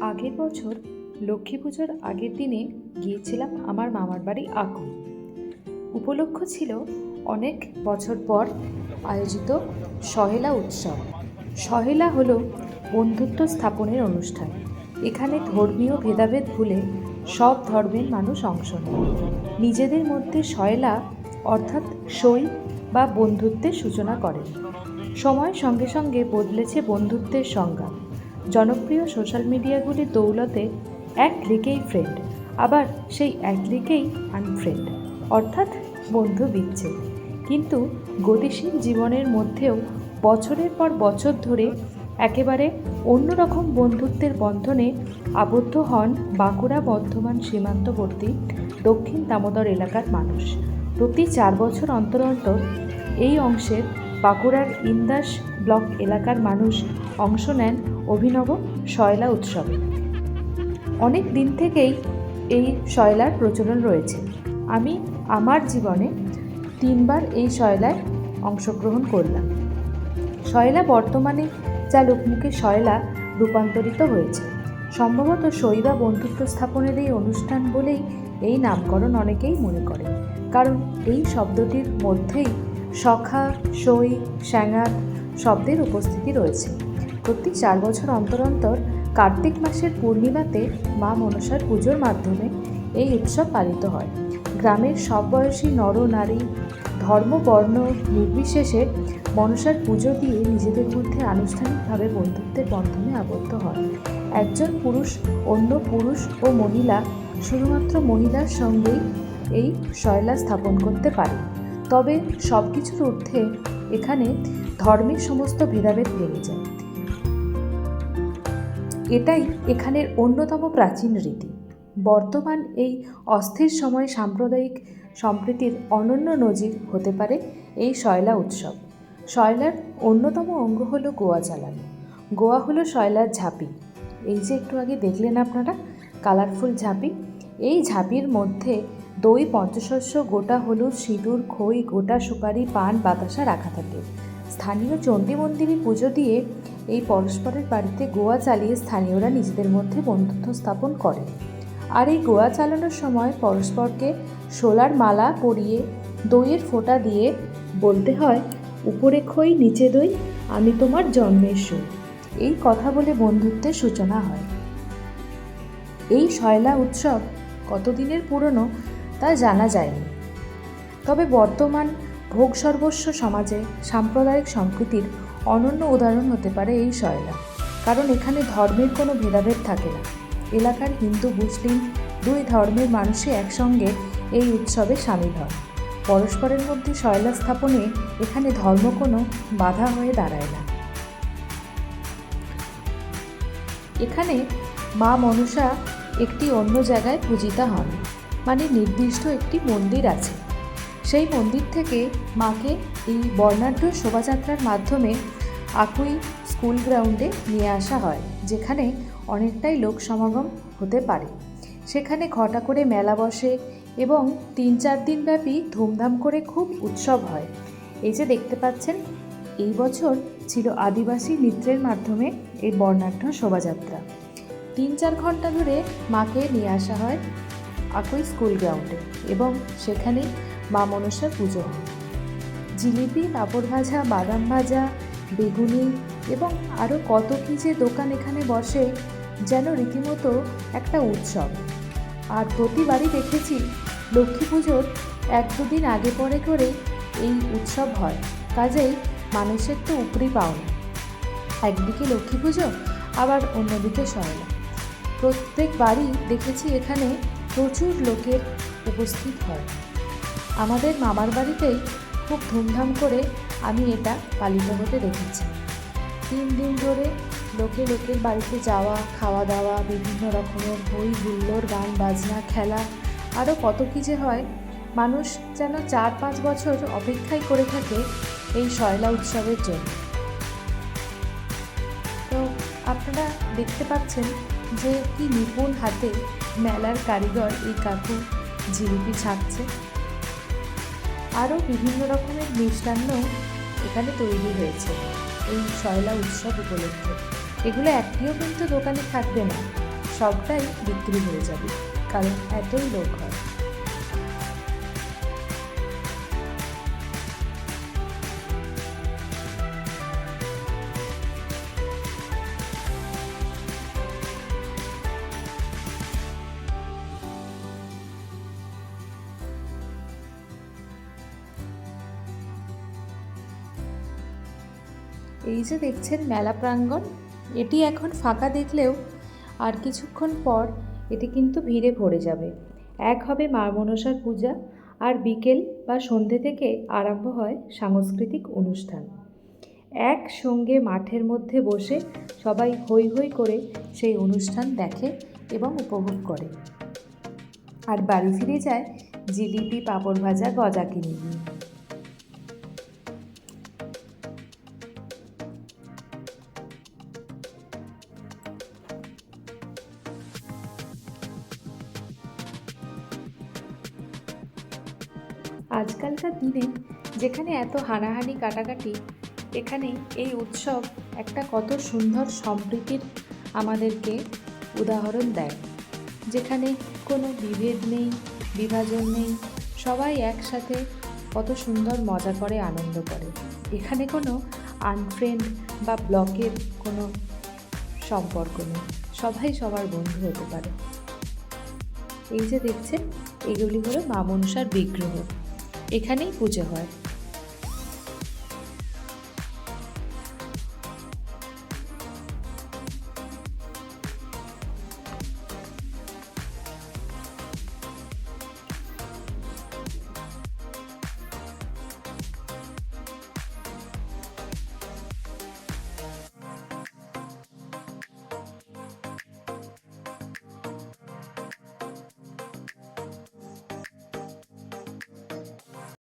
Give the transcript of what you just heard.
আগের বছর লক্ষ্মী পুজোর আগের দিনে গিয়েছিলাম আমার মামার বাড়ি আকু উপলক্ষ ছিল অনেক বছর পর আয়োজিত সহেলা উৎসব। সহেলা হলো বন্ধুত্ব স্থাপনের অনুষ্ঠান। এখানে ধর্মীয় ভেদাভেদ ভুলে সব ধর্মের মানুষ অংশ নেয়। নিজেদের মধ্যে সহেলা অর্থাৎ সই বা বন্ধুত্বের সূচনা করেন সময়ের সঙ্গে সঙ্গে বদলেছে বন্ধুত্বের সংজ্ঞা। জনপ্রিয় সোশ্যাল মিডিয়াগুলির দৌলতে এক ক্লিকেই ফ্রেন্ড আবার সেই এক ক্লিকেই আনফ্রেন্ড অর্থাৎ বন্ধু বিচ্ছেদ। কিন্তু গতিশীল জীবনের মধ্যেও বছরের পর বছর ধরে একেবারে অন্যরকম বন্ধুত্বের বন্ধনে আবদ্ধ হন বাঁকুড়া বর্ধমান সীমান্তবর্তী দক্ষিণ দামোদর এলাকার মানুষ। প্রতি চার বছর অন্তর অন্তর এই অংশের বাঁকুড়ার ইন্দাস ব্লক এলাকার মানুষ অংশ নেন অভিনব শয়লা উৎসবে। অনেক দিন থেকেই এই শয়লার প্রচলন রয়েছে। আমি আমার জীবনে তিনবার এই শয়লায় অংশগ্রহণ করলাম। শয়লা বর্তমানে যা লোকমুখে শয়লা রূপান্তরিত হয়েছে। সম্ভবত শৈবা বন্ধুত্ব স্থাপনের এই অনুষ্ঠান বলেই এই নামকরণ অনেকেই মনে করে কারণ এই শব্দটির মধ্যেই সখা, সই স্যাঙার শব্দের উপস্থিতি রয়েছে। প্রত্যেক চার বছর অন্তর অন্তর কার্তিক মাসের পূর্ণিমাতে মা মনসার পুজোর মাধ্যমে এই উৎসব পালিত হয়। গ্রামের সব বয়সী নর, নারী, ধর্ম, বর্ণ, নির্বিশেষে মনসার পুজো দিয়ে নিজেদের মধ্যে আনুষ্ঠানিকভাবে বন্ধুত্বের বন্ধনে আবদ্ধ হয়। একজন পুরুষ, অন্য পুরুষ ও মহিলা শুধুমাত্র মহিলার সঙ্গেই এই শয়লা স্থাপন করতে পারে। তবে সব কিছুর ঊর্ধ্বে এখানে ধর্মের সমস্ত ভেদাভেদ ভেঙে যায়। এটাই এখানের অন্যতম প্রাচীন রীতি। বর্তমান এই অস্থির সময়ে সাম্প্রদায়িক সম্প্রীতির অনন্য নজির হতে পারে এই শয়লা উৎসব। শয়লার অন্যতম অঙ্গ হলো গোয়া চালানো গোয়া হলো শয়লার ঝাঁপি। এই যে একটু আগে দেখলেন আপনারা, কালারফুল ঝাঁপি। এই ঝাঁপির মধ্যে দই, পঞ্চশস্য, গোটা হলুদ, সিঁদুর, খই, গোটা সুপারি, পান, বাতাসা রাখা থাকে। স্থানীয় চণ্ডী মন্দিরে পুজো দিয়ে এই পরস্পরের বাড়িতে গোয়া চালিয়ে স্থানীয়রা নিজেদের মধ্যে বন্ধুত্ব স্থাপন করে। আর এই গোয়া চালানোর সময় পরস্পরকে শোলার মালা পরিয়ে দইয়ের ফোঁটা দিয়ে বলতে হয়, উপরে খই, নিচে দই, আমি তোমার জন্মের সুর এই কথা বলে বন্ধুত্বের সূচনা হয়। এই শয়লা উৎসব কতদিনের পুরনো তা জানা যায়নি। তবে বর্তমান ভোগ সর্বস্ব সমাজে সাম্প্রদায়িক সম্প্রীতির অনন্য উদাহরণ হতে পারে এই শয়লা কারণ এখানে ধর্মের কোনো ভেদাভেদ থাকে না। এলাকার হিন্দু, মুসলিম দুই ধর্মের মানুষই একসঙ্গে এই উৎসবে সামিল হয় পরস্পরের মধ্যে শয়লা স্থাপনে এখানে ধর্ম কোনো বাধা হয়ে দাঁড়ায় না। এখানে মা মনসা একটি অন্য জায়গায় পূজিতা হন। মানে নির্দিষ্ট একটি মন্দির আছে। সেই মন্দির থেকে মাকে এই বর্ণাঢ্য শোভাযাত্রার মাধ্যমে আকুই স্কুল গ্রাউন্ডে নিয়ে আসা হয়, যেখানে অনেকটাই লোক সমাগম হতে পারে। সেখানে ঘটা করে মেলা বসে এবং তিন চার দিন ব্যাপী ধুমধাম করে খুব উৎসব হয়। এই যে দেখতে পাচ্ছেন, এই বছর ছিল আদিবাসী নৃত্যের মাধ্যমে এই বর্ণাঢ্য শোভাযাত্রা। তিন চার ঘণ্টা ধরে মাকে নিয়ে আসা হয় একই স্কুল গ্রাউন্ডে এবং সেখানে মা মনসার পুজো হয়। জিলিপি, পাঁপড় ভাজা, বাদাম ভাজা, বেগুনি এবং আরও কত কী যে দোকান এখানে বসে যেন রীতিমতো একটা উৎসব। আর প্রতিবারই দেখেছি লক্ষ্মী পুজোর এক দুদিন আগে পরে করে এই উৎসব হয়। কাজেই মানুষের তো উপরি পাওনা। একদিকে লক্ষ্মী পুজো, আবার অন্যদিকে সয়লা প্রত্যেকবারই দেখেছি এখানে প্রচুর লোকের উপস্থিত হয়। আমাদের মামার বাড়িতেই খুব ধুমধাম করে আমি এটা পালিত হতে দেখেছি। তিন দিন ধরে লোকে লোকের বাড়িতে যাওয়া খাওয়া দাওয়া বিভিন্ন রকমের বই হুল্লোর গান, বাজনা, খেলা আরও কত কী যে হয়, মানুষ যেন চার পাঁচ বছর অপেক্ষাই করে থাকে এই শয়লা উৎসবের জন্য। তো আপনারা দেখতে পাচ্ছেন যে কি নিপুণ হাতে মেলার কারিগর এই কাকু জিলিপি ছাঁকছে। আরও বিভিন্ন রকমের মিষ্টান্ন এখানে তৈরি হয়েছে এই শয়লা উৎসব উপলক্ষে। এগুলো একটিও কিন্তু দোকানে থাকবে না, সবটাই বিক্রি হয়ে যাবে, কারণ এতই লোক হয়। এই যে দেখছেন মেলা প্রাঙ্গণ, এটি এখন ফাঁকা দেখলেও আর কিছুক্ষণ পর এটি কিন্তু ভিড়ে ভরে যাবে। এক হবে মা মনসার পূজা আর বিকেল বা সন্ধে থেকে আরম্ভ হয় সাংস্কৃতিক অনুষ্ঠান। একসঙ্গে মাঠের মধ্যে বসে সবাই হৈ হৈ করে সেই অনুষ্ঠান দেখে এবং উপভোগ করে। আর বাড়ি ফিরে যায় জিলিপি, পাঁপড় ভাজা, গজা কিনে নিয়ে। আজকালকার দিনে যেখানে এত হানাহানি কাটাকাটি, এখানে এই উৎসব একটা কত সুন্দর সম্প্রীতির আমাদেরকে উদাহরণ দেয়। যেখানে কোনো বিভেদ নেই, বিভাজন নেই, সবাই একসাথে কত সুন্দর মজা করে, আনন্দ করে। এখানে কোনো আনফ্রেন্ড বা ব্লকের কোনো সম্পর্ক নেই। সবাই সবার বন্ধু হতে পারে। এই যে দেখছেন, এগুলি হলো মা মনসার বিগ্রহ। এখানেই পুজো হয়।